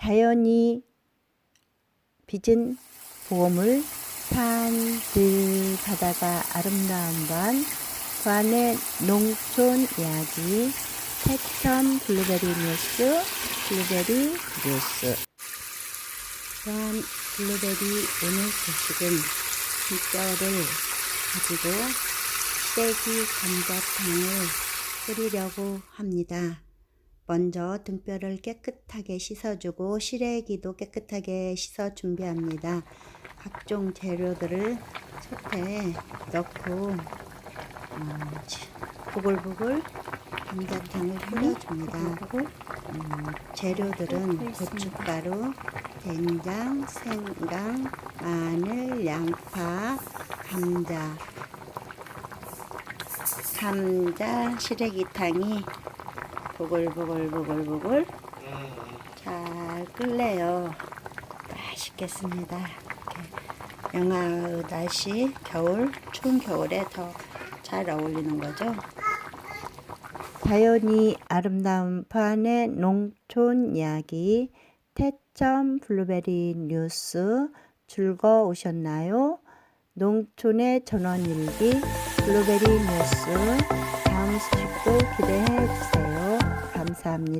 자연이 빚은 보물 산들 바다가 아름다운 반 관의 농촌 이야기 새천 블루베리 뉴스 블루베리 뉴스 또한 블루베리 오늘 소식은 김뼈를 가지고 시래기 감자탕을 끓이려고 합니다. 먼저 등뼈를 깨끗하게 씻어주고 시래기도 깨끗하게 씻어 준비합니다. 각종 재료들을 솥에 넣고 어, 치- 보글보글 감자탕을 끓여줍니다. 음, 재료들은 고춧가루, 된장, 생강, 마늘, 양파, 감자, 감자 시래기탕이 보글보글보글보글 잘 끓네요. 맛있겠습니다. 이렇게 영하 날씨 겨울 추운 겨울에 더 잘 어울리는 거죠. 자연이 아름다운 판의 농촌 이야기 태점 블루베리 뉴스 즐거우셨나요? 농촌의 전원일기 블루베리 뉴스 다음 소식도 기대해. 감사합니다.